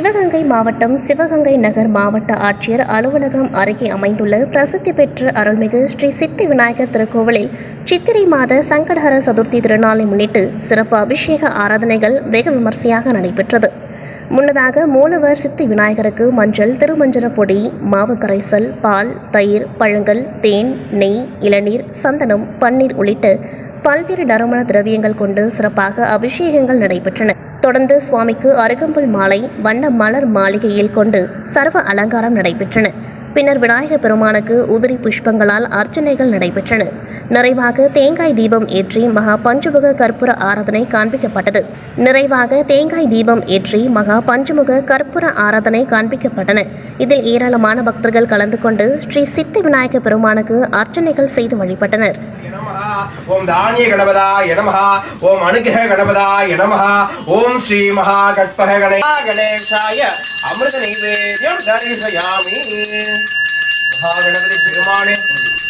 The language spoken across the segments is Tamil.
சிவகங்கை மாவட்டம் சிவகங்கை நகர் மாவட்ட ஆட்சியர் அலுவலகம் அருகே அமைந்துள்ள பிரசித்தி பெற்ற அருள்மிகு ஸ்ரீ சித்தி விநாயகர் திருக்கோவிலில் சித்திரை மாத சங்கடஹர சதுர்த்தி திருநாளை முன்னிட்டு சிறப்பு அபிஷேக ஆராதனைகள் வெகு விமர்சையாக நடைபெற்றது. முன்னதாக மூலவர் சித்தி விநாயகருக்கு மஞ்சள் திருமஞ்சள பொடி மாவு கரைசல் பால் தயிர் பழங்கள் தேன் நெய் இளநீர் சந்தனம் பன்னீர் உள்ளிட்ட பல்வேறு நறுமண திரவியங்கள் கொண்டு சிறப்பாக அபிஷேகங்கள் நடைபெற்றன. தொடர்ந்து சுவாமிக்கு அருகம்புல் மாலை வண்ண மலர் மாளிகையில் கொண்டு சர்வ அலங்காரம் நடைபெற்றன. பின்னர் விநாயகர் பெருமானுக்கு உதிரி புஷ்பங்களால் அர்ச்சனைகள் நடைபெற்றன. நிறைவாக தேங்காய் தீபம் ஏற்றி மகா பஞ்சமுக கற்பூர ஆராதனை காண்பிக்கப்பட்டது. நிறைவாக தேங்காய் தீபம் ஏற்றி மகா பஞ்சமுக கற்பூர ஆராதனை காண்பிக்கப்பட்டன. இதில் ஏராளமான பக்தர்கள் கலந்து கொண்டு ஸ்ரீ சித்தி விநாயகர் பெருமானுக்கு அர்ச்சனைகள் செய்து வழிபட்டனர். நமः ஓம் தானிய கணபதாய நமः ஓம் அனுகிரக கணபதாய நமः ஓம் ஸ்ரீ மகாகட்பக கணே கணேஷாய அமிர்த நைவேத்யம் தரிசயாமி. மகாகணபதி பெருமானே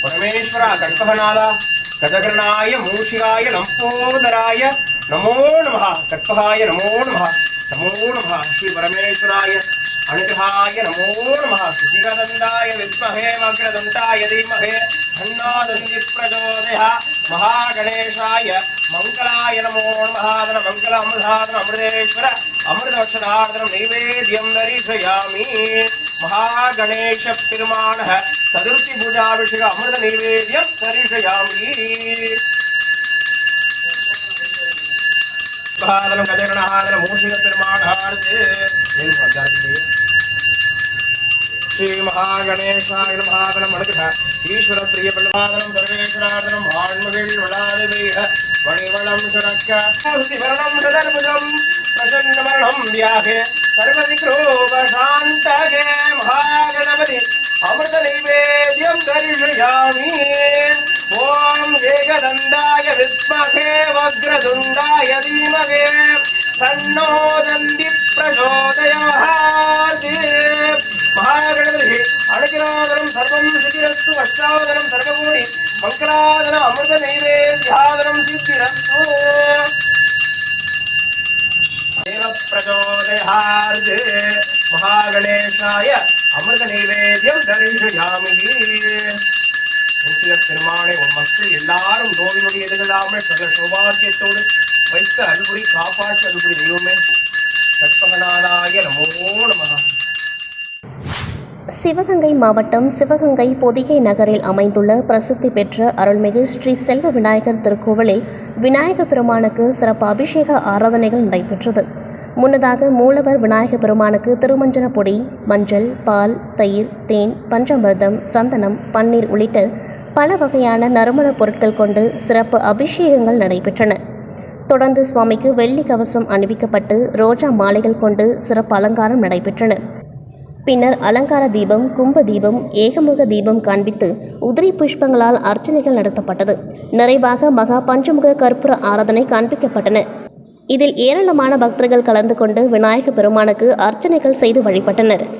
பரமேஸ்வரா கற்பகநாதா கஜகர்ணாய மூஷிகாய லம்போதராய நமோ நம கற்பகாய நமோ நம நமோ நம ஸ்ரீ பரமேஸ்வராய அனுகிரகாய நமோ நம சிதிகதந்தாய வித்மகே வக்ரதந்தாய தீமகே தன்னோதந்தி பிரச்சோதயா மகாகணேஷாய மங்களாய நமோ நமஹாதன மங்கள அமிர்தாதன அமிர்தேஸ்வர அமிர்தவட்சதார்தனம் நைவேத்தியம் தரிசயாமி மகாகணேஷ பெருமான சதுர்த்தி பூஜாபிஷேக அமிர்த நைவேத்யம் தரிசயாமி மகாதனம் கஜகணஹாதன மூஷிக பெருமானார்த்து ஸ்ரீ மகாகணேசாய மகாதனம் அனுகிரக ஈஸ்வர பிரிய பிரபாதனம் சர்வேஸ்வராதனம் ஆண்மகள் வளாது வீக மணிவளம் சுரக்க வரணம் சதர்புஜம் பிரசன்ன மரணம் தியாகே சர்வதிக்ரோபசாந்தகே மகாகணபதி அமிர்த நைவேத்யம் தரிசயாமி ஓம் ஏகதந்தாய வித்மகே வக்ரதுண்டாய தீமகே தன்னோதந்தி பிரச்சோதயாத் மகாகணபதி அனுகிராதனம் சர்வம் சித்திரஸ்து அஷ்டாவதனம் சர்வகோடி மங்களாதனம் நோயினுடைய எதிரில்லாமல் சகல சௌபாக்கியத்தோடு வைத்த அன்புரி காப்பாற்று அன்புரி தெய்வமே. கற்பகநாதாய நமோ நமः. சிவகங்கை மாவட்டம் சிவகங்கை பொதிகை நகரில் அமைந்துள்ள பிரசித்தி பெற்ற அருள்மிகு ஸ்ரீ செல்வ விநாயகர் திருக்கோவிலில் விநாயகர் பெருமானுக்கு சிறப்பு அபிஷேக ஆராதனைகள் நடைபெற்றது. முன்னதாக மூலவர் விநாயகர் பெருமானுக்கு திருமஞ்சன பொடி மஞ்சள் பால் தயிர் தேன் பஞ்சமிர்தம் சந்தனம் பன்னீர் உள்ளிட்ட பல வகையான நறுமணப் பொருட்கள் கொண்டு சிறப்பு அபிஷேகங்கள் நடைபெற்றன. தொடர்ந்து சுவாமிக்கு வெள்ளி கவசம் அணிவிக்கப்பட்டு ரோஜா மாலைகள் கொண்டு சிறப்பு அலங்காரம் நடைபெற்றன. பின்னர் அலங்கார தீபம் கும்ப தீபம் ஏகமுக தீபம் காண்பித்து உதிரி புஷ்பங்களால் அர்ச்சனைகள் நடத்தப்பட்டது. நிறைவாக மகா பஞ்சமுக கற்பூர ஆராதனை காண்பிக்கப்பட்டன. இதில் ஏராளமான பக்தர்கள் கலந்து கொண்டு விநாயக பெருமானுக்கு அர்ச்சனைகள் செய்து வழிபட்டனர்.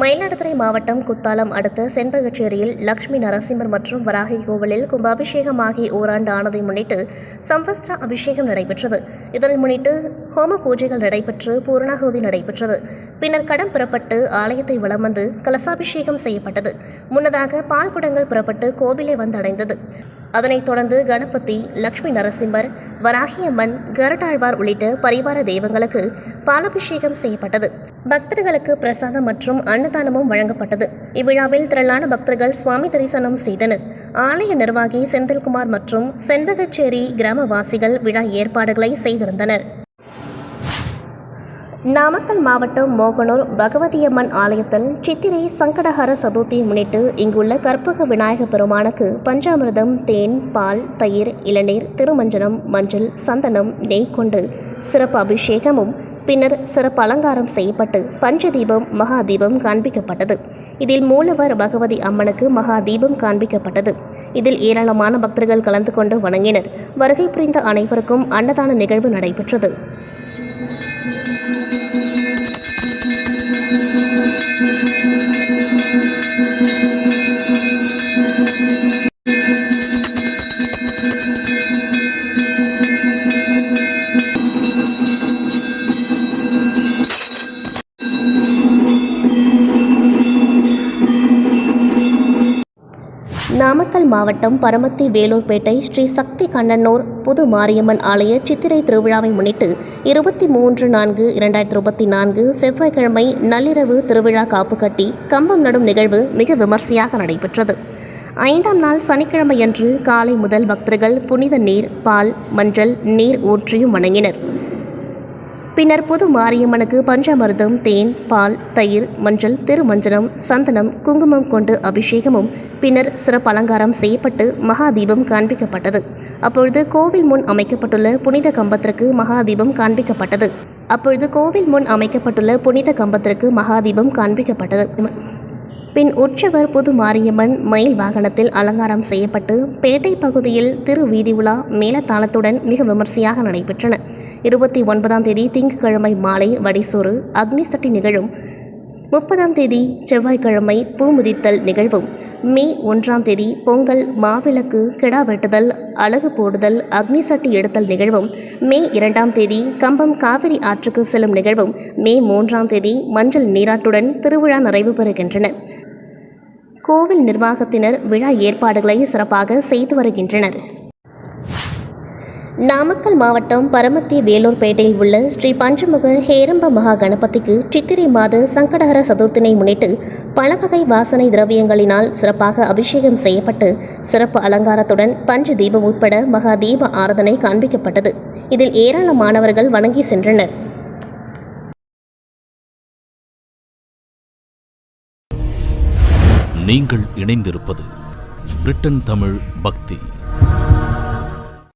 மயிலாடுதுறை மாவட்டம் குத்தாலம் அடுத்த செண்பகச்சேரியில் லக்ஷ்மி நரசிம்மர் மற்றும் வராகி கோவிலில் கும்பாபிஷேகம் ஆகி ஓராண்டு ஆனதை முன்னிட்டு சம்வஸ்திர அபிஷேகம் நடைபெற்றது. இதனை முன்னிட்டு ஹோம பூஜைகள் நடைபெற்று பூர்ணாகுதி நடைபெற்றது. பின்னர் கடம் புறப்பட்டு ஆலயத்தை வலம் வந்து கலசாபிஷேகம் செய்யப்பட்டது. முன்னதாக பால் குடங்கள் புறப்பட்டு கோவிலை வந்தடைந்தது. அதனைத் தொடர்ந்து கணபதி லக்ஷ்மி நரசிம்மர் வராகியம்மன் கருடாழ்வார் உள்ளிட்ட பரிவார தெய்வங்களுக்கு பாலாபிஷேகம் செய்யப்பட்டது. பக்தர்களுக்கு பிரசாதம் மற்றும் அன்னதானமும் வழங்கப்பட்டது. இவ்விழாவில் திரளான பக்தர்கள் சுவாமி தரிசனம் செய்தனர். ஆலய நிர்வாகி செந்தில்குமார் மற்றும் செண்பகச்சேரி கிராமவாசிகள் விழா ஏற்பாடுகளை செய்திருந்தனர். நாமக்கல் மாவட்டம் மோகனூர் பகவதியம்மன் ஆலயத்தில் சித்திரை சங்கடஹர சதுர்த்தியை முன்னிட்டு இங்குள்ள கற்பக விநாயக பெருமானுக்கு பஞ்சாமிர்தம் தேன் பால் தயிர் இளநீர் திருமஞ்சனம் மஞ்சள் சந்தனம் நெய் கொண்டு சிறப்பு அபிஷேகமும் பின்னர் சிறப்பு அலங்காரம் செய்யப்பட்டு பஞ்சதீபம் மகாதீபம் காண்பிக்கப்பட்டது. இதில் மூலவர் பகவதி அம்மனுக்கு மகாதீபம் காண்பிக்கப்பட்டது. இதில் ஏராளமான பக்தர்கள் கலந்து கொண்டு வணங்கினர். வருகை புரிந்த அனைவருக்கும் அன்னதான நிகழ்வு நடைபெற்றது. Thank you. நாமக்கல் மாவட்டம் பரமத்தி வேலூர்பேட்டை ஸ்ரீ சக்தி கண்ணனூர் புது மாரியம்மன் ஆலய சித்திரை திருவிழாவை முன்னிட்டு இருபத்தி மூன்று நான்கு இரண்டாயிரத்தி இருபத்தி நான்கு செவ்வாய்க்கிழமை நள்ளிரவு திருவிழா காப்பு கட்டி கம்பம் நடும் நிகழ்வு மிக விமர்சையாக நடைபெற்றது. ஐந்தாம் நாள் சனிக்கிழமையன்று காலை முதல் பக்தர்கள் புனித நீர் பால் மஞ்சள் நீர் ஊற்றியும் வணங்கினர். பின்னர் புது மாரியம்மனுக்கு பஞ்சாமிர்தம் தேன் பால் தயிர் மஞ்சள் திருமஞ்சனம் சந்தனம் குங்குமம் கொண்டு அபிஷேகமும் பின்னர் சிறப்பு அலங்காரம் செய்யப்பட்டு மகாதீபம் காண்பிக்கப்பட்டது. அப்பொழுது கோவில் முன் அமைக்கப்பட்டுள்ள புனித கம்பத்திற்கு மகாதீபம் காண்பிக்கப்பட்டது. அப்பொழுது கோவில் முன் அமைக்கப்பட்டுள்ள புனித கம்பத்திற்கு மகாதீபம் காண்பிக்கப்பட்டது. பின் உற்சவர் புது மாரியம்மன் மயில் வாகனத்தில் அலங்காரம் செய்யப்பட்டு பேட்டை பகுதியில் திருவீதி உலா மேலத்தாளத்துடன் மிக விமர்சையாக நடைபெற்றன. இருபத்தி ஒன்பதாம் தேதி திங்கட்கிழமை மாலை வடிசோறு அக்னி சட்டி நிகழும். முப்பதாம் தேதி செவ்வாய்க்கிழமை பூமுதித்தல் நிகழ்வும். மே ஒன்றாம் தேதி பொங்கல் மாவிளக்கு கிடா வெட்டுதல் அழகு போடுதல் அக்னி சட்டி எடுத்தல் நிகழ்வும். மே இரண்டாம் தேதி கம்பம் காவிரி ஆற்றுக்கு செல்லும் நிகழ்வும். மே மூன்றாம் தேதி மஞ்சள் நீராட்டுடன் திருவிழா நிறைவு பெறுகின்றன. கோவில் நிர்வாகத்தினர் விழா ஏற்பாடுகளை சிறப்பாக செய்து வருகின்றனர். நாமக்கல் மாவட்டம் பரமத்தி வேலூர்பேட்டையில் உள்ள ஸ்ரீ பஞ்சமுக ஹேரம்ப மகா கணபதிக்கு சித்திரை மாத சங்கடஹர சதுர்த்தினை முன்னிட்டு பல வகை வாசனை திரவியங்களினால் சிறப்பாக அபிஷேகம் செய்யப்பட்டு சிறப்பு அலங்காரத்துடன் பஞ்ச தீபம் உட்பட மகா தீப ஆராதனை காண்பிக்கப்பட்டது. இதில் ஏராளமானவர்கள் வணங்கி சென்றனர். நீங்கள் இணைந்திருப்பது பிரிட்டன் தமிழ் பக்தி.